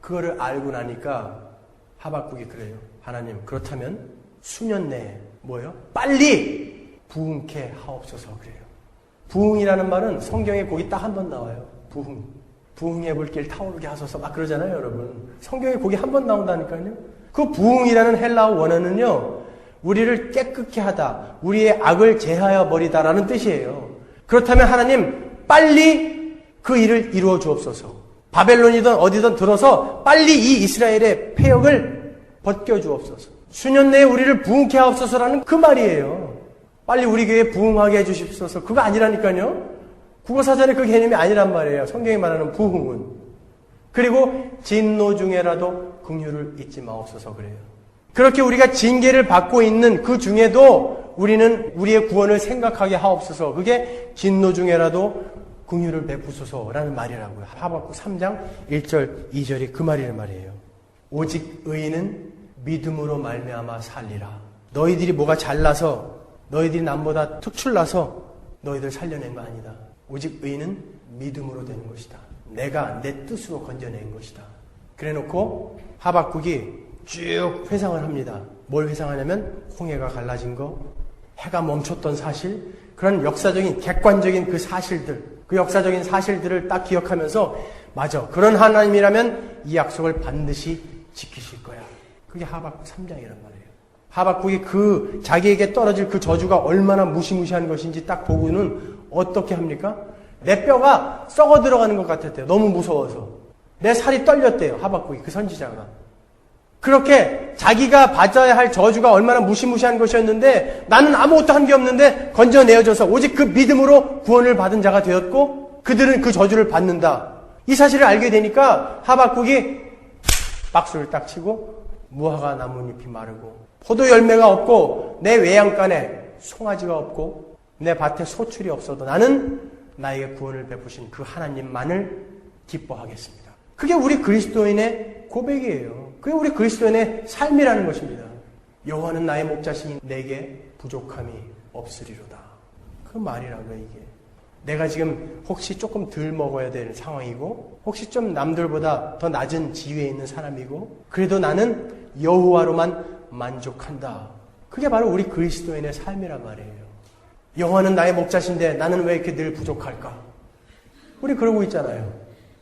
그거를 알고 나니까 하박국이 그래요. 하나님 그렇다면 수년 내에 뭐요? 빨리 부흥케 하옵소서 그래요. 부흥이라는 말은 성경에 거기 딱 한 번 나와요. 부흥. 부흥의 불길 타오르게 하소서 막 그러잖아요, 여러분. 성경에 거기 한 번 나온다니까요. 그 부흥이라는 헬라어 원어는요. 우리를 깨끗게 하다, 우리의 악을 제하여 버리다라는 뜻이에요. 그렇다면 하나님 빨리 그 일을 이루어 주옵소서. 바벨론이든 어디든 들어서 빨리 이 이스라엘의 폐역을 벗겨 주옵소서. 수년 내에 우리를 부흥케 하옵소서라는 그 말이에요. 빨리 우리 교회 부흥하게 해 주십소서. 그거 아니라니까요. 국어사전에 그 개념이 아니란 말이에요. 성경이 말하는 부흥은. 그리고 진노 중에라도 긍휼을 잊지 마옵소서 그래요. 그렇게 우리가 징계를 받고 있는 그 중에도 우리는 우리의 구원을 생각하게 하옵소서. 그게 진노 중에라도 긍휼을 베푸소서라는 말이라고요. 하박국 3장 1절 2절이 그 말이란 말이에요. 오직 의인은 믿음으로 말미암아 살리라. 너희들이 뭐가 잘나서 너희들이 남보다 특출나서 너희들 살려낸 거 아니다. 오직 의인은 믿음으로 되는 것이다. 내가 내 뜻으로 건져낸 것이다. 그래 놓고 하박국이 쭉 회상을 합니다. 뭘 회상하냐면 홍해가 갈라진 거, 해가 멈췄던 사실, 그런 역사적인 객관적인 그 사실들, 그 역사적인 사실들을 딱 기억하면서 맞아. 그런 하나님이라면 이 약속을 반드시 지키실 거야. 그게 하박국 3장이란 말이에요. 하박국이 그 자기에게 떨어질 그 저주가 얼마나 무시무시한 것인지 딱 보고는 어떻게 합니까? 내 뼈가 썩어 들어가는 것 같았대요. 너무 무서워서. 내 살이 떨렸대요. 하박국이 그 선지자가. 그렇게 자기가 받아야 할 저주가 얼마나 무시무시한 것이었는데 나는 아무것도 한 게 없는데 건져내어져서 오직 그 믿음으로 구원을 받은 자가 되었고 그들은 그 저주를 받는다. 이 사실을 알게 되니까 하박국이 박수를 딱 치고 무화과 나뭇잎이 마르고 포도 열매가 없고 내 외양간에 송아지가 없고 내 밭에 소출이 없어도 나는 나에게 구원을 베푸신 그 하나님만을 기뻐하겠습니다. 그게 우리 그리스도인의 고백이에요. 그게 우리 그리스도인의 삶이라는 것입니다. 여호와는 나의 목자시니 내게 부족함이 없으리로다. 그 말이라고요, 이게. 내가 지금 혹시 조금 덜 먹어야 되는 상황이고, 혹시 좀 남들보다 더 낮은 지위에 있는 사람이고, 그래도 나는 여호와로만 만족한다. 그게 바로 우리 그리스도인의 삶이란 말이에요. 여호와는 나의 목자신데 나는 왜 이렇게 늘 부족할까? 우리 그러고 있잖아요.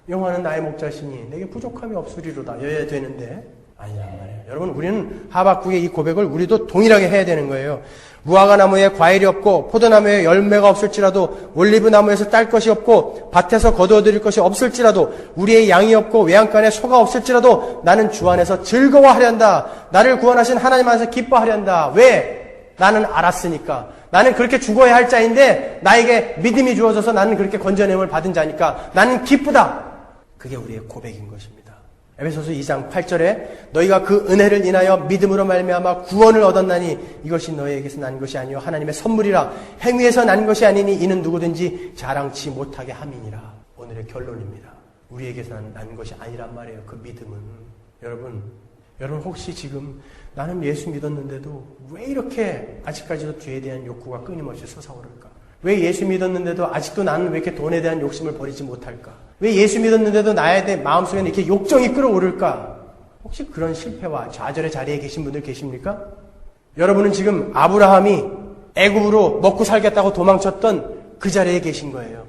영화는 나의 목자시니 내게 부족함이 없으리로다. 여야 되는데 아니란 말이에요. 여러분 우리는 하박국의 이 고백을 우리도 동일하게 해야 되는 거예요. 무화과 나무에 과일이 없고 포도나무에 열매가 없을지라도 올리브 나무에서 딸 것이 없고 밭에서 거두어 드릴 것이 없을지라도 우리의 양이 없고 외양간에 소가 없을지라도 나는 주 안에서 즐거워하련다. 나를 구원하신 하나님 안에서 기뻐하련다. 왜? 나는 알았으니까. 나는 그렇게 죽어야 할 자인데 나에게 믿음이 주어져서 나는 그렇게 건져냄을 받은 자니까 나는 기쁘다. 그게 우리의 고백인 것입니다. 에베소서 2장 8절에 너희가 그 은혜를 인하여 믿음으로 말미암아 구원을 얻었나니 이것이 너희에게서 난 것이 아니요 하나님의 선물이라 행위에서 난 것이 아니니 이는 누구든지 자랑치 못하게 함이니라. 오늘의 결론입니다. 우리에게서 난, 난 것이 아니란 말이에요. 그 믿음은 여러분 여러분 혹시 지금 나는 예수 믿었는데도 왜 이렇게 아직까지도 죄에 대한 욕구가 끊임없이 솟아오를까? 왜 예수 믿었는데도 아직도 나는 왜 이렇게 돈에 대한 욕심을 버리지 못할까? 왜 예수 믿었는데도 나에 대해 마음속에 이렇게 욕정이 끌어오를까? 혹시 그런 실패와 좌절의 자리에 계신 분들 계십니까? 여러분은 지금 아브라함이 애굽으로 먹고 살겠다고 도망쳤던 그 자리에 계신 거예요.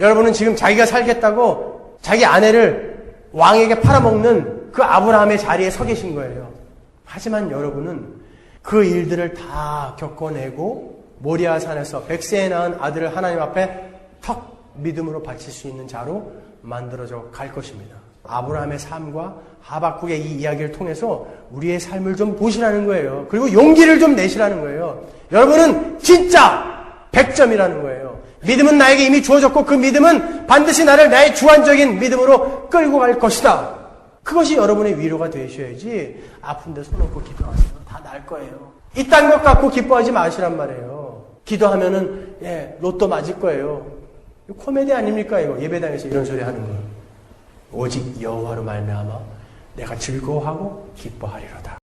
여러분은 지금 자기가 살겠다고 자기 아내를 왕에게 팔아먹는 그 아브라함의 자리에 서 계신 거예요. 하지만 여러분은 그 일들을 다 겪어내고 모리아 산에서 백세에 낳은 아들을 하나님 앞에 턱 믿음으로 바칠 수 있는 자로 만들어져 갈 것입니다. 아브라함의 삶과 하박국의 이 이야기를 통해서 우리의 삶을 좀 보시라는 거예요. 그리고 용기를 좀 내시라는 거예요. 여러분은 진짜 100점이라는 거예요. 믿음은 나에게 이미 주어졌고 그 믿음은 반드시 나를 나의 주관적인 믿음으로 끌고 갈 것이다. 그것이 여러분의 위로가 되셔야지 아픈 데 손 얹고 기도하세요. 다날 거예요. 이딴 것 갖고 기뻐하지 마시란 말이에요. 기도하면은 예, 로또 맞을 거예요. 코미디 아닙니까 이거 예배당에서 이런 소리 하는 거. 오직 여호와로 말미암아 내가 즐거워하고 기뻐하리로다.